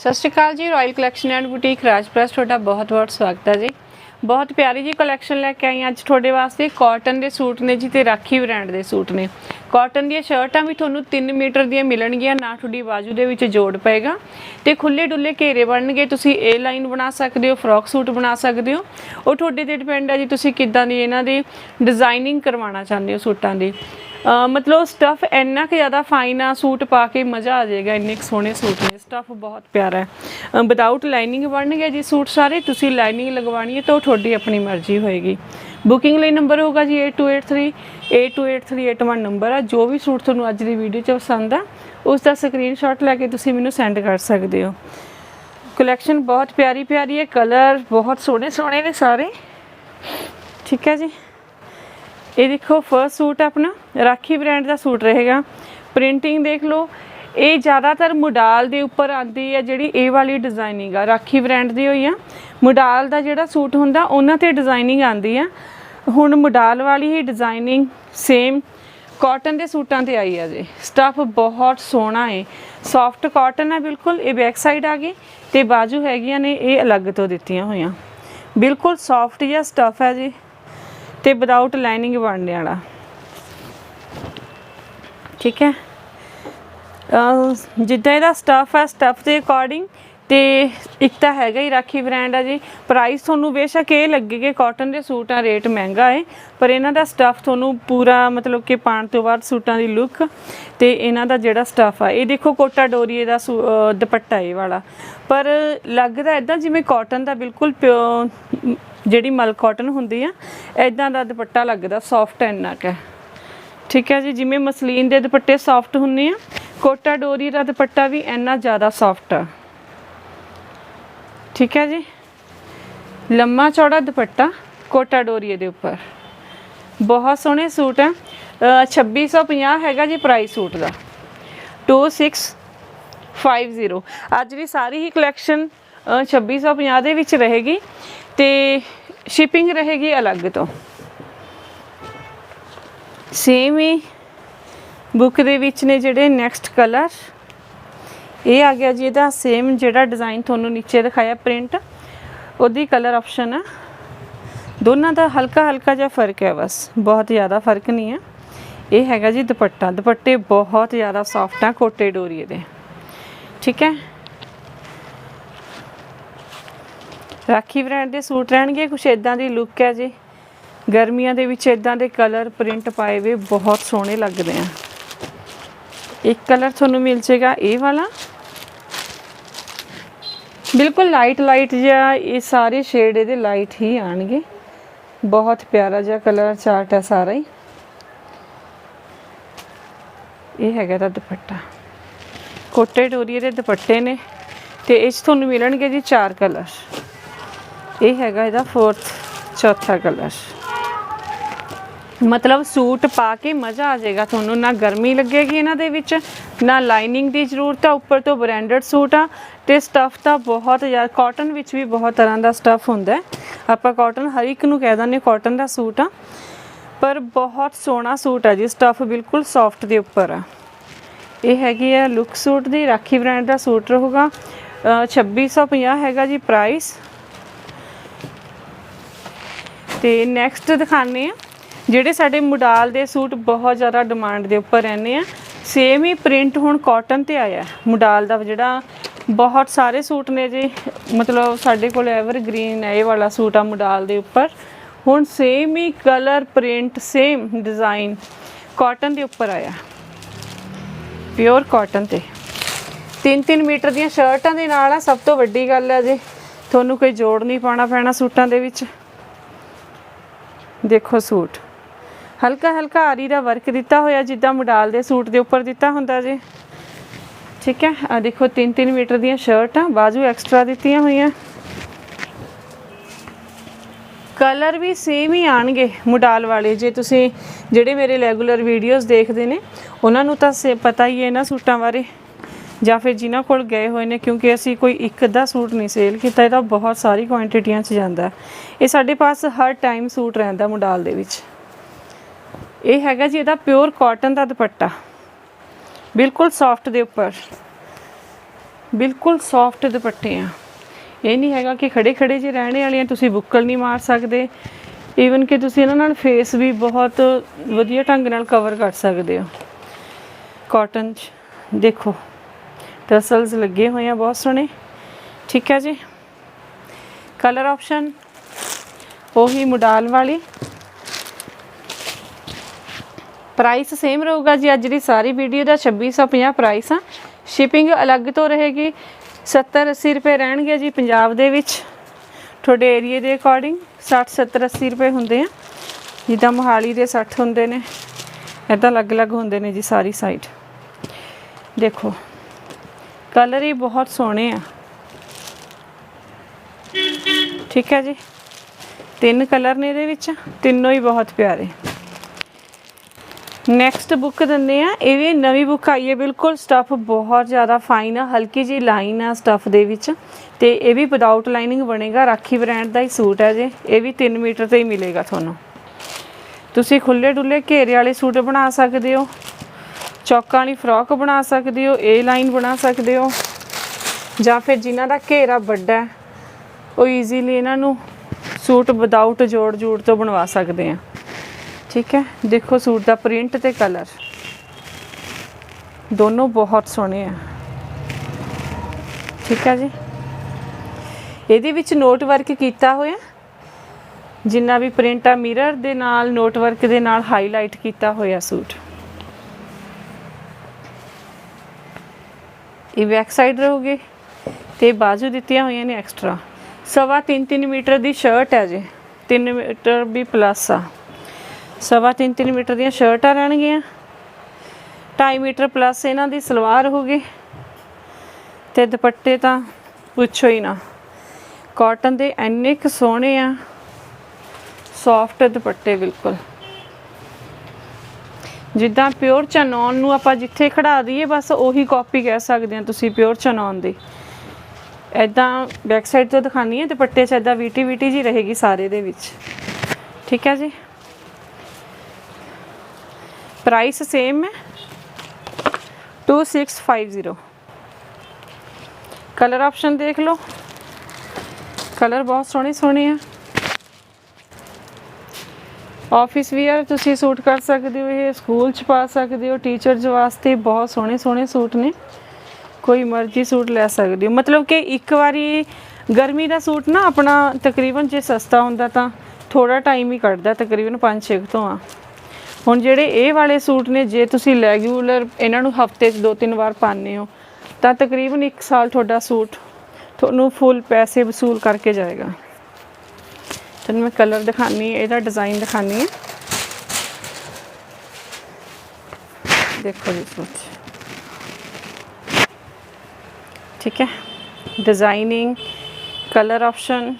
Sat Sri Akal ji Royal Collection and Boutique ਰਾਜਪ੍ਰੈਸ, ਤੁਹਾਡਾ ਬਹੁਤ-ਬਹੁਤ ਸਵਾਗਤ ਹੈ ਜੀ। ਬਹੁਤ ਪਿਆਰੀ ਜੀ ਕਲੈਕਸ਼ਨ ਲੈ ਕੇ ਆਈ ਹਾਂ ਅੱਜ ਤੁਹਾਡੇ ਵਾਸਤੇ। ਕਾਟਨ ਦੇ ਸੂਟ ਨੇ ਜੀ ਤੇ ਰਾਖੀ ਬ੍ਰਾਂਡ ਦੇ ਸੂਟ ਨੇ। ਕਾਟਨ ਦੀਆਂ ਸ਼ਰਟਾਂ ਵੀ ਤੁਹਾਨੂੰ 3 ਮੀਟਰ ਦੀਆਂ ਮਿਲਣਗੀਆਂ, ਨਾ ਤੁਹਾਡੀ ਬਾਜੂ ਦੇ ਵਿੱਚ ਜੋੜ ਪਏਗਾ। ਤੇ ਖੁੱਲੇ ਡੁੱਲੇ ਘੇਰੇ ਬਣਨਗੇ, ਤੁਸੀਂ ਏ ਲਾਈਨ ਬਣਾ ਸਕਦੇ ਹੋ ਫਰੋਕ ਸੂਟ ਬਣਾ ਸਕਦੇ ਹੋ। ਉਹ ਤੁਹਾਡੇ ਤੇ ਡਿਪੈਂਡ ਹੈ ਜੀ ਤੁਸੀਂ ਕਿੱਦਾਂ ਦੀ ਇਹਨਾਂ ਦੀ ਡਿਜ਼ਾਈਨਿੰਗ ਕਰਵਾਉਣਾ ਚਾਹੁੰਦੇ ਹੋ ਸੂਟਾਂ ਦੀ। ਮਤਲਬ ਸਟਫ ਇੰਨਾ ਕਿ ਜ਼ਿਆਦਾ ਫਾਈਨ ਆ, ਸੂਟ ਪਾ ਕੇ ਮਜ਼ਾ ਆ ਜਾਏਗਾ, ਇੰਨੇ ਕੁ ਸੋਹਣੇ ਸੂਟ ਨੇ। ਸਟਫ ਬਹੁਤ ਪਿਆਰਾ ਹੈ। ਵਿਦਆਊਟ ਲਾਈਨਿੰਗ ਬਣਨਗੇ ਜੀ ਸੂਟ ਸਾਰੇ, ਤੁਸੀਂ ਲਾਈਨਿੰਗ ਲਗਵਾਣੀ ਹੈ ਤਾਂ ਉਹ ਤੁਹਾਡੀ ਆਪਣੀ ਮਰਜ਼ੀ ਹੋਏਗੀ। ਬੁਕਿੰਗ ਲਈ ਨੰਬਰ ਹੋਗਾ ਜੀ 8283 828381 ਨੰਬਰ ਆ। ਜੋ ਵੀ ਸੂਟ ਤੁਹਾਨੂੰ ਅੱਜ ਦੀ ਵੀਡੀਓ 'ਚ ਪਸੰਦ ਆ, ਉਸ ਦਾ ਸਕਰੀਨਸ਼ਾਟ ਲੈ ਕੇ ਤੁਸੀਂ ਮੈਨੂੰ ਸੈਂਡ ਕਰ ਸਕਦੇ ਹੋ। ਕਲੈਕਸ਼ਨ ਬਹੁਤ ਪਿਆਰੀ ਪਿਆਰੀ ਹੈ ਕਲਰ ਬਹੁਤ ਸੋਹਣੇ ਸੋਹਣੇ ਨੇ ਸਾਰੇ। ਠੀਕ ਹੈ ਜੀ? ਇਹ ਦੇਖੋ ਫਰਸਟ ਸੂਟ ਆਪਣਾ, ਰਾਖੀ ਬ੍ਰਾਂਡ ਦਾ ਸੂਟ ਰਹੇਗਾ। ਪ੍ਰਿੰਟਿੰਗ ਦੇਖ ਲਓ, ਇਹ ਜ਼ਿਆਦਾਤਰ ਮੁਡਾਲ ਦੇ ਉੱਪਰ ਆਂਦੀ ਹੈ ਜਿਹੜੀ ਇਹ ਵਾਲੀ ਡਿਜ਼ਾਈਨਿੰਗ ਆ, ਰਾਖੀ ਬ੍ਰਾਂਡ ਦੀ ਹੋਈ ਆ। ਮੁਡਾਲ ਦਾ ਜਿਹੜਾ ਸੂਟ ਹੁੰਦਾ, ਉਹਨਾਂ ਤੇ ਡਿਜ਼ਾਈਨਿੰਗ ਆਂਦੀ ਆ। ਹੁਣ ਮੁਡਾਲ ਵਾਲੀ ਹੀ ਡਿਜ਼ਾਈਨਿੰਗ ਸੇਮ ਕਾਟਨ ਦੇ ਸੂਟਾਂ ਤੇ ਆਈ ਆ ਜੀ। ਸਟਫ ਬਹੁਤ ਸੋਹਣਾ ਹੈ ਸੌਫਟ ਕਾਟਨ ਹੈ ਬਿਲਕੁਲ, ਇਹ ਬੈਕ ਸਾਈਡ ਆ ਗਈ ਤੇ ਬਾਜੂ ਹੈਗੀਆਂ ਨੇ, ਇਹ ਅਲੱਗ ਤੋਂ ਦਿੱਤੀਆਂ ਹੋਈਆਂ। ਬਿਲਕੁਲ ਸੌਫਟ ਜਿਹਾ ਸਟਫ ਹੈ ਜੀ। ਤੇ ਵਿਦਆਊਟ ਲਾਈਨਿੰਗ ਬਣਨੇ ਵਾਲਾ ਠੀਕ ਹੈ? ਜਿੱਦਾਂ ਇਹਦਾ ਸਟਫ ਹੈ ਸਟਫ ਦੇ ਅਕੋਰਡਿੰਗ ਤੇ ਇੱਕ ਤਾਂ ਹੈਗਾ ਹੀ ਰਾਖੀ ਬ੍ਰਾਂਡ ਆ ਜੀ। ਪ੍ਰਾਈਸ ਤੁਹਾਨੂੰ ਬੇਸ਼ੱਕ ਇਹ ਲੱਗੇਗੇ ਕਾਟਨ ਦੇ ਸੂਟ ਆ ਰੇਟ ਮਹਿੰਗਾ ਹੈ ਪਰ ਇਹਨਾਂ ਦਾ ਸਟੱਫ ਤੁਹਾਨੂੰ ਪੂਰਾ ਮਤਲਬ ਕਿ ਪਾਣ ਤੋਂ ਬਾਅਦ ਸੂਟਾਂ ਦੀ ਲੁੱਕ ਤੇ ਇਹਨਾਂ ਦਾ ਜਿਹੜਾ ਸਟੱਫ ਆ, ਇਹ ਦੇਖੋ ਕੋਟਾ ਡੋਰੀਏ ਦਾ ਸੂ- ਦੁਪੱਟਾ ਇਹ ਵਾਲਾ। ਪਰ ਲੱਗਦਾ ਇਦਾਂ ਜਿਵੇਂ ਕਾਟਨ ਦਾ ਬਿਲਕੁਲ ਪਿਓ ਜਿਹੜੀ ਮਲ ਕਾਟਨ ਹੁੰਦੀ ਆ ਇਦਾਂ ਦਾ ਦੁਪੱਟਾ ਲੱਗਦਾ ਸੌਫਟ ਇੰਨਾ ਕੁ ਠੀਕ ਹੈ ਜੀ, ਜਿਵੇਂ ਮਸਲੀਨ ਦੇ ਦੁਪੱਟੇ ਸੌਫਟ ਹੁੰਦੇ ਆ, ਕੋਟਾ ਡੋਰੀ ਦਾ ਦੁਪੱਟਾ ਵੀ ਇੰਨਾ ਜ਼ਿਆਦਾ ਸੌਫਟ ਆ। ਠੀਕ ਹੈ ਜੀ। ਲੰਮਾ ਚੌੜਾ ਦੁਪੱਟਾ ਕੋਟਾ ਡੋਰੀਏ ਦੇ ਉੱਪਰ। ਬਹੁਤ ਸੋਹਣੇ ਸੂਟ ਹੈ। ਅਹ 2650 ਹੈਗਾ ਜੀ ਪ੍ਰਾਈਸ ਸੂਟ ਦਾ। 2650 ਅੱਜ ਦੀ ਸਾਰੀ ਹੀ ਕਲੈਕਸ਼ਨ 2650 ਦੇ ਵਿੱਚ ਰਹੇਗੀ ਤੇ ਸ਼ਿਪਿੰਗ ਰਹੇਗੀ ਅਲੱਗ ਤੋਂ। ਸੇਮ ਹੀ ਬੁੱਕ ਦੇ ਵਿੱਚ ਨੇ ਜਿਹੜੇ ਨੈਕਸਟ ਕਲਰ ਇਹ ਆ ਗਿਆ ਜੀ ਇਹਦਾ ਸੇਮ ਜਿਹੜਾ ਡਿਜ਼ਾਈਨ ਤੁਹਾਨੂੰ ਨੀਚੇ ਦਿਖਾਇਆ ਪ੍ਰਿੰਟ ਉਹਦੀ ਕਲਰ ਆਪਸ਼ਨ ਹੈ ਦੋਨਾਂ ਦਾ ਹਲਕਾ ਹਲਕਾ ਜਿਹਾ ਫ਼ਰਕ ਹੈ ਬਸ, ਬਹੁਤ ਜ਼ਿਆਦਾ ਫ਼ਰਕ ਨਹੀਂ ਹੈ ਇਹ ਹੈਗਾ ਜੀ ਦੁਪੱਟਾ। ਦੁਪੱਟੇ ਬਹੁਤ ਜ਼ਿਆਦਾ ਸੌਫਟ ਆ ਕੋਟੇ ਡੋਰੀਏ ਦੇ ਠੀਕ ਹੈ? ਰਾਖੀ ਬ੍ਰਾਂਡ ਦੇ ਸੂਟ ਰਹਿਣਗੇ, ਕੁਛ ਇਦਾਂ ਦੀ ਲੁੱਕ ਹੈ ਜੀ। ਗਰਮੀਆਂ ਦੇ ਵਿੱਚ ਇਦਾਂ ਦੇ ਕਲਰ ਪ੍ਰਿੰਟ ਪਾਏ ਵੇ ਬਹੁਤ ਸੋਹਣੇ ਲੱਗਦੇ ਆ। ਇੱਕ ਕਲਰ ਤੁਹਾਨੂੰ ਮਿਲ ਜੇਗਾ ਇਹ ਵਾਲਾ। ਬਿਲਕੁਲ ਲਾਈਟ ਲਾਈਟ ਜਿਹਾ ਇਹ ਸਾਰੇ ਸ਼ੇਡ ਇਹਦੇ ਲਾਈਟ ਹੀ ਆਣਗੇ। ਬਹੁਤ ਪਿਆਰਾ ਜਿਹਾ ਕਲਰ ਚਾਰਟ ਹੈ ਸਾਰਾ ਹੀ। ਇਹ ਹੈਗਾ ਦਾ ਦੁਪੱਟਾ। ਕੋਟੇ ਡੋਰੀਏ ਦੇ ਦੁਪੱਟੇ ਨੇ ਤੇ ਇਸ 'ਚ ਤੁਹਾਨੂੰ ਮਿਲਣਗੇ ਜੀ ਚਾਰ ਕਲਰ ਇਹ ਹੈਗਾ ਇਹਦਾ ਫੋਰਥ ਚੌਥਾ ਕਲਰ ਮਤਲਬ ਸੂਟ ਪਾ ਕੇ ਮਜ਼ਾ ਆ ਜਾਏਗਾ ਤੁਹਾਨੂੰ। ਨਾ ਗਰਮੀ ਲੱਗੇਗੀ ਇਹਨਾਂ ਦੇ ਵਿੱਚ, ਨਾ ਲਾਈਨਿੰਗ ਦੀ ਜ਼ਰੂਰਤ ਆ। ਉੱਪਰ ਤੋਂ ਬ੍ਰਾਂਡਡ ਸੂਟ ਆ ਤੇ ਸਟਫ ਤਾਂ ਬਹੁਤ ਜ਼ਿਆਦਾ ਕਾਟਨ ਵਿੱਚ ਵੀ ਬਹੁਤ ਤਰ੍ਹਾਂ ਦਾ ਸਟਫ ਹੁੰਦਾ ਹੈ। ਆਪਾਂ ਕਾਟਨ ਹਰ ਇੱਕ ਨੂੰ ਕਹਿ ਦਿੰਦੇ ਕਾਟਨ ਦਾ ਸੂਟ ਆ। ਪਰ ਬਹੁਤ ਸੋਹਣਾ ਸੂਟ ਆ ਜੀ ਸਟਫ ਬਿਲਕੁਲ ਸੌਫਟ ਦੇ ਉੱਪਰ ਆ। ਇਹ ਹੈਗੀ ਆ ਲੁੱਕ ਸੂਟ ਦੀ, ਰਾਖੀ ਬ੍ਰਾਂਡ ਦਾ ਸੂਟ ਰਹੂਗਾ। ਅਹ 2650 ਹੈਗਾ ਜੀ ਪ੍ਰਾਈਸ ਤੇ ਨੈਕਸਟ ਦਿਖਾਣੇ ਆ ਜਿਹੜੇ ਸਾਡੇ ਮੁਡਾਲ ਦੇ ਸੂਟ ਬਹੁਤ ਜ਼ਿਆਦਾ ਡਿਮਾਂਡ ਦੇ ਉੱਪਰ ਰਹਿੰਦੇ ਆ ਸੇਮ ਹੀ ਪ੍ਰਿੰਟ ਹੁਣ ਕਾਟਨ ਤੇ ਆਇਆ ਮੁਡਾਲ ਦਾ ਜਿਹੜਾ ਬਹੁਤ ਸਾਰੇ ਸੂਟ ਨੇ ਜੀ, ਮਤਲਬ ਸਾਡੇ ਕੋਲ ਐਵਰ ਗ੍ਰੀਨ ਹੈ ਇਹ ਵਾਲਾ ਸੂਟ ਆ ਮੁਡਾਲ ਦੇ ਉੱਪਰ। ਹੁਣ ਸੇਮ ਹੀ colour print same design cotton ਦੇ ਉੱਪਰ ਆਇਆ। ਪਿਓਰ ਕਾਟਨ ਤੇ। 3-3 ਮੀਟਰ ਦੀਆਂ ਸ਼ਰਟਾਂ ਦੇ ਨਾਲ ਆ, ਸਭ ਤੋਂ ਵੱਡੀ ਗੱਲ ਹੈ ਜੀ, ਤੁਹਾਨੂੰ ਕੋਈ ਜੋੜ ਨਹੀਂ ਪਾਉਣਾ ਪੈਣਾ ਸੂਟਾਂ ਦੇ ਵਿੱਚ। ਦੇਖੋ ਸੂਟ। ਹਲਕਾ ਹਲਕਾ ਆਰੀ ਦਾ ਵਰਕ ਦਿੱਤਾ ਹੋਇਆ, ਜਿੱਦਾਂ ਮੋਡਲ ਦੇ ਸੂਟ ਦੇ ਉੱਪਰ ਦਿੱਤਾ ਹੁੰਦਾ ਜੀ। ਠੀਕ ਹੈ ਆ ਦੇਖੋ 3-3 ਮੀਟਰ ਦੀਆਂ ਸ਼ਰਟਾਂ, ਬਾਜੂ ਐਕਸਟਰਾ ਦਿੱਤੀਆਂ ਹੋਈਆਂ। ਕਲਰ ਵੀ ਸੇਮ ਹੀ ਆਣਗੇ ਮੁਡਾਲ ਵਾਲੇ। ਜੇ ਤੁਸੀਂ ਜਿਹੜੇ ਮੇਰੇ ਰੈਗੂਲਰ ਵੀਡੀਓਜ਼ ਦੇਖਦੇ ਨੇ, ਉਹਨਾਂ ਨੂੰ ਤਾਂ ਸੇ- ਪਤਾ ਹੀ ਹੈ ਇਹਨਾਂ ਸੂਟਾਂ ਬਾਰੇ। ਜਾਂ ਫਿਰ ਜਿਨ੍ਹਾਂ ਕੋਲ ਗਏ ਹੋਏ ਨੇ, ਕਿਉਂਕਿ ਅਸੀਂ ਕੋਈ ਇੱਕ ਅੱਧਾ ਸੂਟ ਨਹੀਂ ਸੇਲ ਕੀਤਾ ਇਹਦਾ ਬਹੁਤ ਸਾਰੀ ਕੁਆਂਟੀਟੀਆਂ 'ਚ ਜਾਂਦਾ। ਇਹ ਸਾਡੇ ਪਾਸ ਹਰ ਟਾਈਮ ਸੂਟ ਰਹਿੰਦਾ ਮੁਡਾਲ ਦੇ ਵਿੱਚ। ਇਹ ਹੈਗਾ ਜੀ ਇਹਦਾ ਪਿਓਰ ਕਾਟਨ ਦਾ ਦੁਪੱਟਾ। ਬਿਲਕੁਲ ਸੌਫਟ ਦੇ ਉੱਪਰ। ਬਿਲਕੁਲ ਸੌਫਟ ਦੁਪੱਟੇ ਆ। ਇਹ ਨਹੀਂ ਹੈਗਾ ਕਿ ਖੜੇ ਖੜੇ ਜੇ ਰਹਿਣੇ ਵਾਲੀਆਂ ਤੁਸੀਂ ਬੁੱਕਲ ਨਹੀਂ ਮਾਰ ਸਕਦੇ। ਈਵਨ ਕਿ ਤੁਸੀਂ ਇਹਨਾਂ ਨਾਲ ਫੇਸ ਵੀ ਬਹੁਤ ਵਧੀਆ ਢੰਗ ਨਾਲ ਕਵਰ ਕਰ ਸਕਦੇ ਹੋ। ਕਾਟਨ ਚ। ਦੇਖੋ। ਟਸਲਸ ਲੱਗੇ ਹੋਏ ਆ ਬਹੁਤ ਸੋਹਣੇ। ਠੀਕ ਹੈ ਜੀ। ਕਲਰ ਆਪਸ਼ਨ ਉਹੀ ਮੁਡਾਲ ਵਾਲੀ। ਪ੍ਰਾਈਸ ਸੇਮ ਰਹੂਗਾ ਜੀ। ਅੱਜ ਦੀ ਸਾਰੀ ਵੀਡੀਓ ਦਾ 2650 ਪ੍ਰਾਈਸ ਆ। ਸ਼ਿਪਿੰਗ ਅਲੱਗ ਤੋਂ ਰਹੇਗੀ। 70 80 ਰੁਪਏ ਰਹਿਣਗੇ ਜੀ ਪੰਜਾਬ ਦੇ ਵਿੱਚ। ਤੁਹਾਡੇ ਏਰੀਏ ਦੇ ਅਕੋਰਡਿੰਗ 60 70 80 ਰੁਪਏ ਹੁੰਦੇ ਆ। ਜਿੱਦਾਂ ਮੋਹਾਲੀ ਦੇ 60 ਹੁੰਦੇ ਨੇ। ਇਦਾਂ ਅਲੱਗ-ਅਲੱਗ ਹੁੰਦੇ ਨੇ ਜੀ ਸਾਰੀ ਸਾਈਡ ਦੇਖੋ ਕਲਰ ਹੀ ਬਹੁਤ ਸੋਹਣੇ ਆ। ਠੀਕ ਹੈ ਜੀ। ਤਿੰਨ ਕਲਰ ਨੇ ਇਹਦੇ ਵਿੱਚ। ਤਿੰਨੋਂ ਹੀ ਬਹੁਤ ਪਿਆਰੇ। ਨੈਕਸਟ ਬੁੱਕ ਦਿੰਦੇ ਆ ਇਹ ਵੀ ਨਵੀਂ ਬੁੱਕ ਆਈ ਹੈ। ਬਿਲਕੁਲ ਸਟਫ ਬਹੁਤ ਜ਼ਿਆਦਾ ਫਾਈਨ ਆ। ਹਲਕੀ ਜੀ ਲਾਈਨ ਆ ਸਟਫ ਦੇ ਵਿੱਚ। ਤੇ ਇਹ ਵੀ ਵਿਦਆਊਟ ਲਾਈਨਿੰਗ ਬਣੇਗਾ। ਰਾਖੀ ਬ੍ਰਾਂਡ ਦਾ ਹੀ ਸੂਟ ਹੈ ਜੇ। ਇਹ ਵੀ 3 ਮੀਟਰ ਤੇ ਹੀ ਮਿਲੇਗਾ ਤੁਹਾਨੂੰ। ਤੁਸੀਂ ਖੁੱਲੇ ਡੁੱਲੇ ਘੇਰੇ ਵਾਲੇ ਸੂਟ ਬਣਾ ਸਕਦੇ ਹੋ। ਚੌਕਾਂ ਵਾਲੀ ਫਰੋਕ ਬਣਾ ਸਕਦੇ ਹੋ। ਏ ਲਾਈਨ ਬਣਾ ਸਕਦੇ ਹੋ। ਜਾਂ ਫਿਰ ਜਿਨ੍ਹਾਂ ਦਾ ਘੇਰਾ ਵੱਡਾ ਹੈ, ਉਹ ਈਜ਼ੀਲੀ ਇਹਨਾਂ ਨੂੰ ਸੂਟ ਵਿਦਆਊਟ ਜੋੜ ਜੋੜ ਤੋਂ ਬਣਵਾ ਸਕਦੇ ਆ। ਠੀਕ ਹੈ? ਦੇਖੋ ਸੂਟ ਦਾ ਪ੍ਰਿੰਟ ਤੇ ਕਲਰ ਦੋਨੋਂ ਬਹੁਤ ਸੋਹਣੇ ਆ। ਠੀਕ ਹੈ ਜੀ? ਇਹਦੇ ਵਿੱਚ ਨੋਟ ਵਰਕ ਕੀਤਾ ਹੋਇਆ। ਜਿੰਨਾ ਵੀ ਪ੍ਰਿੰਟ ਆ ਮਿਰਰ ਦੇ ਨਾਲ ਨੋਟ ਵਰਕ ਦੇ ਨਾਲ ਹਾਈਲਾਈਟ ਕੀਤਾ ਹੋਇਆ ਸੂਟ। ਇਹ ਬੈਕ ਸਾਈਡ ਰਹੂਗੀ ਤੇ ਬਾਜੂ ਦਿੱਤੀਆਂ ਹੋਈਆਂ ਨੇ ਐਕਸਟਰਾ ਸਵਾ 3-3 ਮੀਟਰ ਦੀ ਸ਼ਰਟ ਹੈ ਜੀ। 3 ਮੀਟਰ ਵੀ ਪਲੱਸ ਆ। ਸਵਾ 3-3 ਮੀਟਰ ਦੀਆਂ ਸ਼ਰਟਾਂ ਰਹਿਣਗੀਆਂ। 2.5 ਮੀਟਰ ਪਲੱਸ ਇਹਨਾਂ ਦੀ ਸਲਵਾਰ ਹੋਊਗੀ ਤੇ ਦੁਪੱਟੇ ਤਾਂ ਪੁੱਛੋ ਹੀ ਨਾ। ਕਾਟਨ ਦੇ ਇੰਨੇ ਕੁ ਸੋਹਣੇ ਆ। ਸੌਫਟ ਦੁਪੱਟੇ ਬਿਲਕੁਲ। ਜਿੱਦਾਂ ਪਿਓਰ ਚਨੌਨ ਨੂੰ ਆਪਾਂ ਜਿੱਥੇ ਖੜਾ ਦਈਏ, ਬਸ ਉਹੀ ਕਾਪੀ ਕਹਿ ਸਕਦੇ ਆ ਤੁਸੀਂ ਪਿਓਰ ਚਨੌਨ ਦੀ। ਐਦਾਂ ਬੈਕ ਸਾਈਡ ਤੋਂ ਦਿਖਾਣੀ ਹੈ, ਦੁਪੱਟੇ 'ਚ ਐਦਾਂ ਵੀਟੀ ਵੀਟੀ ਜੀ ਰਹੇਗੀ ਸਾਰੇ ਦੇ ਵਿੱਚ। ਠੀਕ ਹੈ ਜੀ? ਪ੍ਰਾਈਸ ਸੇਮ ਹੈ 2650 ਕਲਰ ਆਪਸ਼ਨ ਦੇਖ ਲਓ ਕਲਰ ਬਹੁਤ ਸੋਹਣੇ ਸੋਹਣੇ ਆ ਆਫਿਸ ਵੀਅਰ ਤੁਸੀਂ ਸੂਟ ਕਰ ਸਕਦੇ ਹੋ ਇਹ ਸਕੂਲ ਚ ਪਾ ਸਕਦੇ ਹੋ ਟੀਚਰਸ ਵਾਸਤੇ ਬਹੁਤ ਸੋਹਣੇ ਸੋਹਣੇ ਸੂਟ ਨੇ ਕੋਈ ਮਰਜ਼ੀ ਸੂਟ ਲੈ ਸਕਦੇ ਹੋ ਮਤਲਬ ਕਿ ਇੱਕ ਵਾਰੀ ਗਰਮੀ ਦਾ ਸੂਟ ਨਾ ਆਪਣਾ ਤਕਰੀਬਨ ਜੇ ਸਸਤਾ ਹੁੰਦਾ ਤਾਂ ਥੋੜਾ ਟਾਈਮ ਹੀ ਕੱਢਦਾ ਤਕਰੀਬਨ 5-6 ਤੋਂ ਆ ਹੁਣ ਜਿਹੜੇ ਇਹ ਵਾਲੇ ਸੂਟ ਨੇ, ਜੇ ਤੁਸੀਂ ਰੈਗੂਲਰ ਇਹਨਾਂ ਨੂੰ ਹਫ਼ਤੇ 'ਚ ਦੋ ਤਿੰਨ ਵਾਰ ਪਾਉਂਦੇ ਹੋ, ਤਾਂ ਤਕਰੀਬਨ 1 ਸਾਲ ਤੁਹਾਡਾ ਸੂਟ ਤੁਹਾਨੂੰ ਫੁੱਲ ਪੈਸੇ ਵਸੂਲ ਕਰਕੇ ਜਾਏਗਾ। ਤੁਹਾਨੂੰ ਮੈਂ ਕਲਰ ਦਿਖਾਣੀ ਹੈ ਇਹਦਾ ਡਿਜ਼ਾਈਨ ਦਿਖਾਣੀ ਹੈ। ਦੇਖੋ ਜੀ ਸੂਟ। ਠੀਕ ਹੈ? ਡਿਜ਼ਾਈਨਿੰਗ ਕਲਰ ਆਪਸ਼ਨ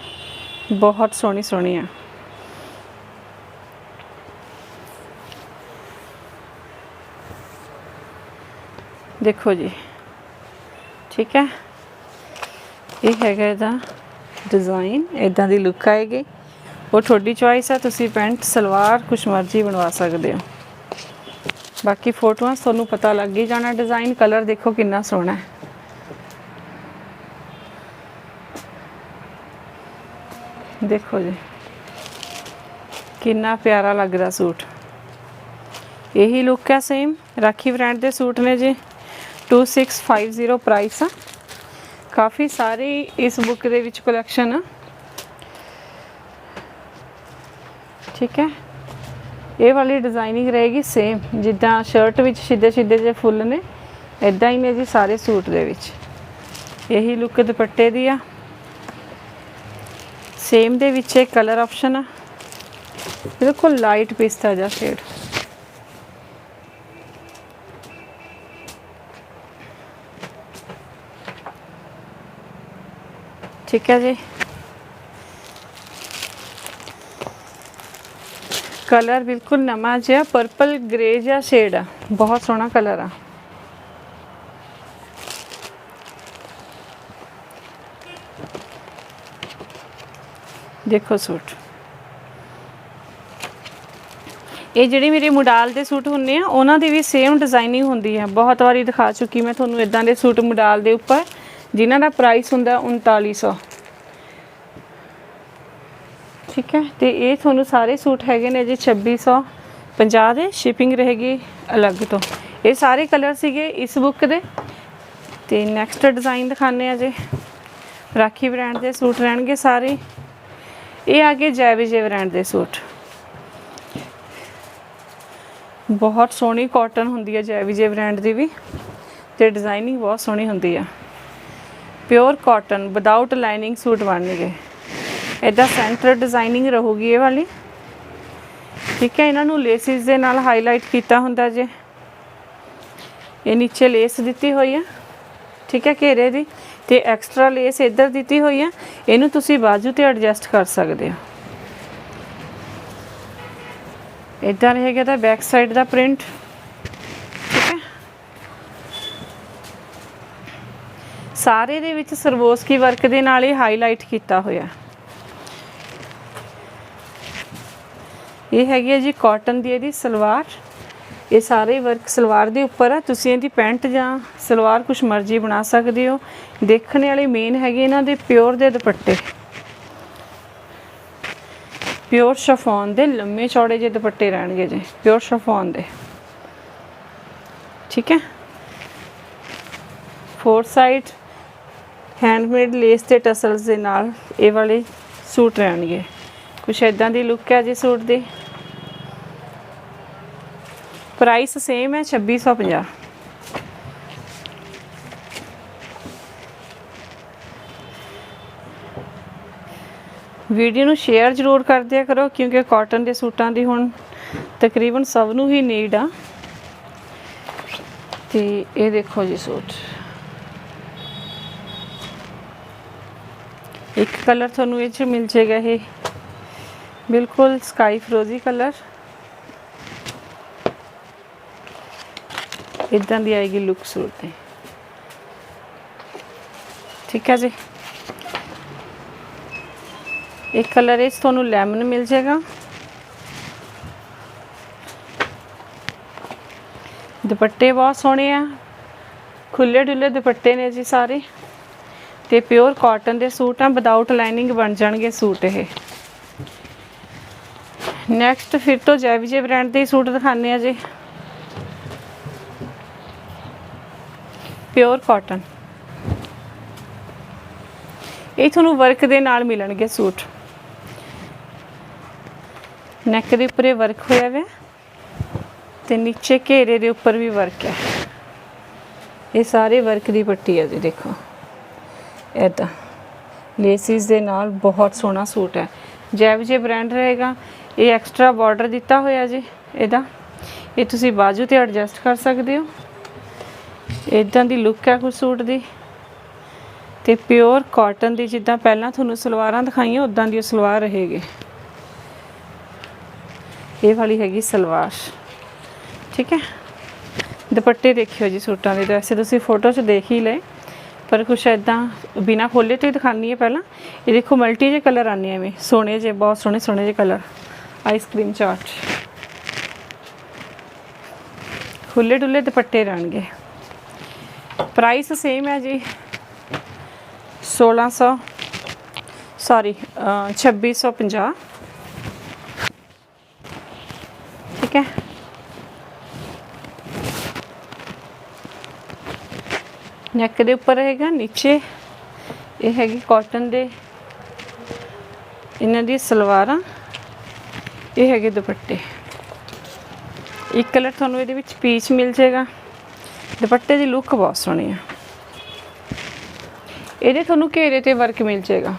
ਬਹੁਤ ਸੋਹਣੀ ਸੋਹਣੀ ਹੈ ਦੇਖੋ ਜੀ। ਠੀਕ ਹੈ। ਇਹ ਹੈਗਾ ਇਹਦਾ ਡਿਜ਼ਾਈਨ ਇਦਾਂ ਦੀ ਲੁੱਕ ਆਏਗੀ। ਉਹ ਤੁਹਾਡੀ ਚੁਆਇਸ ਹੈ, ਤੁਸੀਂ ਪੈਂਟ, ਸਲਵਾਰ, ਕੁਛ ਮਰਜ਼ੀ ਬਣਵਾ ਸਕਦੇ ਹੋ। ਬਾਕੀ ਫੋਟੋਆਂ ਤੁਹਾਨੂੰ ਪਤਾ ਲੱਗ ਹੀ ਜਾਣਾ ਡਿਜ਼ਾਈਨ ਕਲਰ ਦੇਖੋ ਕਿੰਨਾ ਸੋਹਣਾ ਹੈ। ਦੇਖੋ ਜੀ। ਕਿੰਨਾ ਪਿਆਰਾ ਲੱਗਦਾ ਸੂਟ। ਇਹੀ ਲੁੱਕ ਹੈ ਸੇਮ ਰਾਖੀ ਬ੍ਰਾਂਡ ਦੇ ਸੂਟ ਨੇ ਜੀ। 2650 ਪ੍ਰਾਈਸ ਆ। ਕਾਫੀ ਸਾਰੀ ਇਸ ਬੁੱਕ ਦੇ ਵਿੱਚ ਕਲੈਕਸ਼ਨ ਆ। ਠੀਕ ਹੈ। ਇਹ ਵਾਲੀ ਡਿਜ਼ਾਈਨਿੰਗ ਰਹੇਗੀ ਸੇਮ ਜਿੱਦਾਂ ਸ਼ਰਟ ਵਿੱਚ ਸਿੱਧੇ ਸਿੱਧੇ ਜਿਹੇ ਫੁੱਲ ਨੇ ਇਦਾਂ ਹੀ ਨੇ ਜੀ ਸਾਰੇ ਸੂਟ ਦੇ ਵਿੱਚ। ਇਹੀ ਲੁੱਕ ਦੁਪੱਟੇ ਦੀ ਆ। ਸੇਮ ਦੇ ਵਿੱਚ ਇੱਕ ਕਲਰ ਆਪਸ਼ਨ ਆ। ਬਿਲਕੁਲ ਲਾਈਟ ਪਿਸਤਾ ਜਿਹਾ ਸ਼ੇਡ ਠੀਕ ਹੈ ਜੀ। ਕਲਰ ਬਿਲਕੁਲ ਨਵਾਂ ਜਿਹਾ ਪਰਪਲ ਗ੍ਰੇ ਜਿਹਾ ਸ਼ੇਡ ਆ। ਬਹੁਤ ਸੋਹਣਾ ਕਲਰ ਆ। ਦੇਖੋ ਸੂਟ। ਇਹ ਜਿਹੜੇ ਮੇਰੇ ਮੁਡਾਲ ਦੇ ਸੂਟ ਹੁੰਦੇ ਆ, ਉਹਨਾਂ ਦੀ ਵੀ ਸੇਮ ਡਿਜ਼ਾਈਨਿੰਗ ਹੁੰਦੀ ਹੈ ਬਹੁਤ ਵਾਰੀ ਦਿਖਾ ਚੁੱਕੀ ਮੈਂ ਤੁਹਾਨੂੰ ਇਦਾਂ ਦੇ ਸੂਟ ਮੁਡਾਲ ਦੇ ਉੱਪਰ। ਜਿਨ੍ਹਾਂ ਦਾ ਪ੍ਰਾਈਸ ਹੁੰਦਾ 3900 ਠੀਕ ਹੈ? ਤੇ ਇਹ ਤੁਹਾਨੂੰ ਸਾਰੇ ਸੂਟ ਹੈਗੇ ਨੇ ਜੀ 2650 ਦੇ ਸ਼ਿਪਿੰਗ ਰਹੇਗੀ ਅਲੱਗ ਤੋਂ। ਇਹ ਸਾਰੇ ਕਲਰ ਸੀਗੇ ਇਸ ਬੁੱਕ ਦੇ। ਤੇ ਨੈਕਸਟ ਡਿਜ਼ਾਈਨ ਦਿਖਾਣੇ ਆ ਜੀ। ਰਾਖੀ ਬ੍ਰਾਂਡ ਦੇ ਸੂਟ ਰਹਿਣਗੇ ਸਾਰੇ। ਇਹ ਆ ਗਏ ਜੈ ਵਿਜੇ ਬ੍ਰਾਂਡ ਦੇ ਸੂਟ। ਬਹੁਤ ਸੋਹਣੀ ਕਾਟਨ ਹੁੰਦੀ ਹੈ ਜੈ ਵਿਜੇ ਬ੍ਰਾਂਡ ਦੀ ਵੀ। ਤੇ ਡਿਜ਼ਾਈਨਿੰਗ ਬਹੁਤ ਸੋਹਣੀ ਹੁੰਦੀ ਆ। Pure cotton without lining suit ਬਣਨਗੇ ਇਹਦਾ ਸੈਂਟਰ ਡਿਜ਼ਾਈਨਿੰਗ ਰਹੂਗੀ ਇਹ ਵਾਲੀ ਠੀਕ ਹੈ ਇਹਨਾਂ ਨੂੰ ਲੇਸਿਸ ਦੇ ਨਾਲ ਹਾਈਲਾਈਟ ਕੀਤਾ ਹੁੰਦਾ ਜੇ ਇਹ ਨੀਚੇ ਲੇਸ ਦਿੱਤੀ ਹੋਈ ਹੈ ਠੀਕ ਹੈ ਘੇਰੇ ਦੀ ਤੇ ਐਕਸਟਰਾ ਲੇਸ ਇੱਧਰ ਦਿੱਤੀ ਹੋਈ ਹੈ ਇਹਨੂੰ ਤੁਸੀਂ ਬਾਜੂ ਤੇ ਐਡਜਸਟ ਕਰ ਸਕਦੇ ਹੋ ਇਦਾਂ ਰਹੇਗਾ ਤਾਂ ਬੈਕ ਸਾਈਡ ਦਾ ਪ੍ਰਿੰਟ ਠੀਕ ਹੈ ਸਾਰੇ ਦੇ ਵਿੱਚ ਸਰਵੋਸਕੀ ਵਰਕ ਦੇ ਨਾਲ ਹੀ ਹਾਈਲਾਈਟ ਕੀਤਾ ਹੋਇਆ। ਇਹ ਹੈਗੀ ਹੈ ਜੀ ਕਾਟਨ ਦੀ ਇਹਦੀ ਸਲਵਾਰ। ਇਹ ਸਾਰੇ ਵਰਕ ਸਲਵਾਰ ਦੇ ਉੱਪਰ ਆ। ਤੁਸੀਂ ਇਹਦੀ ਪੈਂਟ ਜਾਂ ਸਲਵਾਰ ਕੁਛ ਮਰਜ਼ੀ ਬਣਾ ਸਕਦੇ ਹੋ। ਦੇਖਣ ਵਾਲੇ ਮੇਨ ਹੈਗੇ ਇਹਨਾਂ ਦੇ ਪਿਓਰ ਦੇ ਦੁਪੱਟੇ। ਪਿਓਰ ਸ਼ਫੋਨ ਦੇ ਲੰਮੇ ਚੌੜੇ ਜਿਹੇ ਦੁਪੱਟੇ ਰਹਿਣਗੇ ਜੀ। ਪਿਓਰ ਸ਼ਫੋਨ ਦੇ। ਠੀਕ ਹੈ? ਫੋਰ ਸਾਈਡ ਹੈਂਡਮੇਡ ਲੇਸ ਤੇ ਟਸਲਸ ਦੇ ਨਾਲ ਇਹ ਵਾਲੇ ਸੂਟ ਰਹਿਣਗੇ। ਕੁਛ ਇਦਾਂ ਦੀ ਲੁੱਕ ਹੈ ਜੀ ਸੂਟ ਦੀ। ਪ੍ਰਾਈਸ ਸੇਮ ਹੈ 2650 ਵੀਡੀਓ ਨੂੰ ਸ਼ੇਅਰ ਜ਼ਰੂਰ ਕਰ ਦਿਆ ਕਰੋ ਕਿਉਂਕਿ ਕਾਟਨ ਦੇ ਸੂਟਾਂ ਦੀ ਹੁਣ ਤਕਰੀਬਨ ਸਭ ਨੂੰ ਹੀ ਨੀਡ ਆ। ਤੇ ਇਹ ਦੇਖੋ ਜੀ ਸੂਟ। ਇੱਕ ਕਲਰ ਤੁਹਾਨੂੰ ਇਹ ਚ ਮਿਲ ਜਾਏਗਾ ਇਹ ਬਿਲਕੁਲ ਸਕਾਈ ਫਰੋਜ਼ੀ ਕਲਰ। ਇਦਾਂ ਦੀ ਆਏਗੀ ਲੁੱਕ ਸੂਟ ਦੀ। ਠੀਕ ਹੈ ਜੀ। ਇੱਕ ਕਲਰ ਇਸ ਤੁਹਾਨੂੰ ਲੈਮਨ ਮਿਲ ਜਾਏਗਾ। ਦੁਪੱਟੇ ਬਹੁਤ ਸੋਹਣੇ ਆ। ਖੁੱਲੇ ਡੁੱਲੇ ਦੁਪੱਟੇ ਨੇ ਜੀ ਸਾਰੇ। ਤੇ ਪਿਓਰ ਕਾਟਨ ਦੇ ਸੂਟ ਆ ਵਿਦਆਊਟ ਲਾਈਨਿੰਗ ਬਣ ਜਾਣਗੇ ਸੂਟ ਇਹ। ਨੈਕਸਟ ਫਿਰ ਤੋਂ ਜੈ ਵਿਜੇ ਬ੍ਰਾਂਡ ਦੇ ਸੂਟ ਦਿਖਾਣੇ ਆ ਜੀ। Pure cotton. ਇਹ ਤੁਹਾਨੂੰ ਵਰਕ ਦੇ ਨਾਲ ਮਿਲਣਗੇ ਸੂਟ। ਨੈਕ ਦੇ ਉੱਪਰ ਵਰਕ ਹੋਇਆ ਹੋਇਆ ਤੇ ਨੀਚੇ ਘੇਰੇ ਦੇ ਉੱਪਰ ਵੀ ਵਰਕ ਹੈ। ਇਹ ਸਾਰੇ ਵਰਕ ਦੀ ਪੱਟੀ ਹੈ ਜੀ, ਦੇਖੋ। ਇਦਾਂ ਲੇਸਿਸ ਦੇ ਨਾਲ ਬਹੁਤ ਸੋਹਣਾ ਸੂਟ ਹੈ। ਜੈਵ ਵਿਜੇ ਬ੍ਰਾਂਡ ਰਹੇਗਾ, ਇਹ ਐਕਸਟਰਾ ਬਾਰਡਰ ਦਿੱਤਾ ਹੋਇਆ ਜੀ ਇਹਦਾ। ਇਹ ਤੁਸੀਂ ਬਾਜੂ ਤੇ ਐਡਜਸਟ ਕਰ ਸਕਦੇ ਹੋ। ਇਦਾਂ ਦੀ ਲੁੱਕ ਹੈ ਕੁਝ ਸੂਟ ਦੀ। ਤੇ ਪਿਓਰ ਕਾਟਨ ਦੀ ਜਿੱਦਾਂ ਪਹਿਲਾਂ ਤੁਹਾਨੂੰ ਸਲਵਾਰਾਂ ਦਿਖਾਈਆਂ ਉਦਾਂ ਦੀ ਉਹ ਸਲਵਾਰ ਰਹੇਗੀ। ਇਹ ਵਾਲੀ ਹੈਗੀ ਸਲਵਾਰ। ਠੀਕ ਹੈ? ਦੁਪੱਟੇ ਦੇਖਿਓ ਜੀ ਸੂਟਾਂ ਦੇ। ਤਾਂ ਵੈਸੇ ਤੁਸੀਂ ਫੋਟੋ 'ਚ ਦੇਖ ਹੀ ਲਏ। ਪਰ ਕੁਛ ਇਦਾਂ ਬਿਨਾ ਖੋਲੇ ਤੋਂ ਹੀ ਦਿਖਾਣੀ ਹੈ ਪਹਿਲਾਂ ਇਹ ਦੇਖੋ ਮਲਟੀ ਜੇ ਕਲਰ ਆਨੇ ਐਵੇਂ ਸੋਹਣੇ ਜੇ ਬਹੁਤ ਸੋਹਣੇ ਸੋਹਣੇ ਜੇ ਕਲਰ ਆਈਸਕ੍ਰੀਮ ਚਾਟ ਖੁੱਲੇ ਡੁੱਲੇ ਦੁਪੱਟੇ ਰਹਿਣਗੇ ਪ੍ਰਾਈਸ ਸੇਮ ਹੈ ਜੀ 1600 ਸੌਰੀ 2650 ਠੀਕ ਹੈ ਨੈਕ ਦੇ ਉੱਪਰ ਹੈਗਾ, ਨੀਚੇ। ਇਹ ਹੈਗੇ ਕਾਟਨ ਦੇ। ਇਹਨਾਂ ਦੀ ਸਲਵਾਰਾਂ। ਇਹ ਹੈਗੇ ਦੁਪੱਟੇ। ਇੱਕ ਕਲਰ ਤੁਹਾਨੂੰ ਇਹਦੇ ਵਿੱਚ ਪੀਚ ਮਿਲ ਜਾਏਗਾ। ਦੁਪੱਟੇ ਦੀ ਲੁੱਕ ਬਹੁਤ ਸੋਹਣੀ ਆ। ਇਹਦੇ ਤੁਹਾਨੂੰ ਘੇਰੇ ਤੇ ਵਰਕ ਮਿਲ ਜਾਏਗਾ।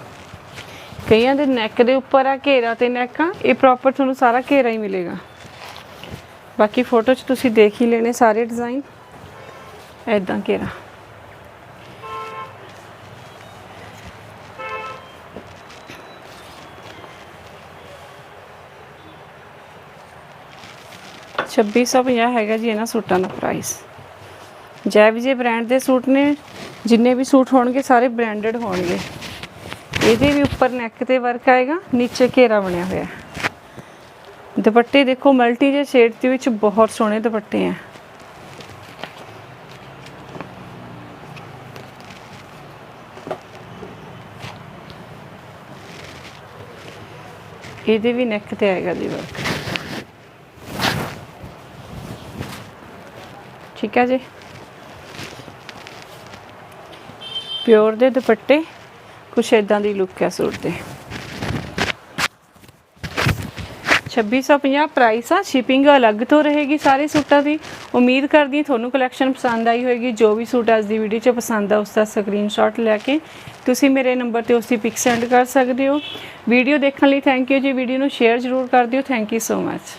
ਕਈਆਂ ਦੇ ਨੈਕ ਦੇ ਉੱਪਰ ਆ, ਘੇਰਾ ਤੇ ਨੈਕ ਆ, ਇਹ ਪ੍ਰੋਪਰ ਤੁਹਾਨੂੰ ਸਾਰਾ ਘੇਰਾ ਹੀ ਮਿਲੇਗਾ। ਬਾਕੀ ਫੋਟੋ 'ਚ ਤੁਸੀਂ ਦੇਖ ਹੀ ਲੈਣੇ ਸਾਰੇ ਡਿਜ਼ਾਈਨ ਐਦਾਂ ਘੇਰਾ। 2650 ਹੈਗਾ ਜੀ ਇਹਨਾਂ ਸੂਟਾਂ ਦਾ ਪ੍ਰਾਈਸ ਜੈ ਵਿਜੇ ਬ੍ਰਾਂਡ ਦੇ ਸੂਟ ਨੇ, ਜਿੰਨੇ ਵੀ ਸੂਟ ਹੋਣਗੇ ਸਾਰੇ ਬ੍ਰਾਂਡਡ ਹੋਣਗੇ। ਇਹਦੇ ਵੀ ਉੱਪਰ ਨੈਕ ਤੇ ਵਰਕ ਆਏਗਾ, ਨੀਚੇ ਘੇਰਾ ਬਣਿਆ ਹੋਇਆ। ਦੁਪੱਟੇ ਦੇਖੋ ਮਲਟੀ ਜੇ ਸ਼ੇਡ ਦੇ ਵਿੱਚ ਬਹੁਤ ਸੋਹਣੇ ਦੁਪੱਟੇ ਆ। ਇਹਦੇ ਵੀ ਨੈਕ ਤੇ ਆਏਗਾ ਜੀ ਵਰਕ ਠੀਕ ਹੈ ਜੀ। ਪਿਓਰ ਦੇ ਦੁਪੱਟੇ, ਕੁਛ ਇਦਾਂ ਦੀ ਲੁੱਕ ਹੈ ਸੂਟ ਦੇ। 2650 ਪ੍ਰਾਈਸ ਆ ਸ਼ਿਪਿੰਗ ਅਲੱਗ ਤੋਂ ਰਹੇਗੀ ਸਾਰੇ ਸੂਟਾਂ ਦੀ। ਉਮੀਦ ਕਰਦੀ ਹਾਂ ਤੁਹਾਨੂੰ ਕਲੈਕਸ਼ਨ ਪਸੰਦ ਆਈ ਹੋਏਗੀ। ਜੋ ਵੀ ਸੂਟ ਅੱਜ ਦੀ ਵੀਡੀਓ 'ਚ ਪਸੰਦ ਆ ਉਸ ਦਾ ਸਕਰੀਨਸ਼ਾਟ ਲੈ ਕੇ ਤੁਸੀਂ ਮੇਰੇ ਨੰਬਰ ਤੇ ਉਸ ਦੀ ਪਿਕ ਸੈਂਡ ਕਰ ਸਕਦੇ ਹੋ। ਵੀਡੀਓ ਦੇਖਣ ਲਈ ਥੈਂਕ ਯੂ ਜੀ। ਵੀਡੀਓ ਨੂੰ ਸ਼ੇਅਰ ਜ਼ਰੂਰ ਕਰ ਦਿਓ। Thank you so much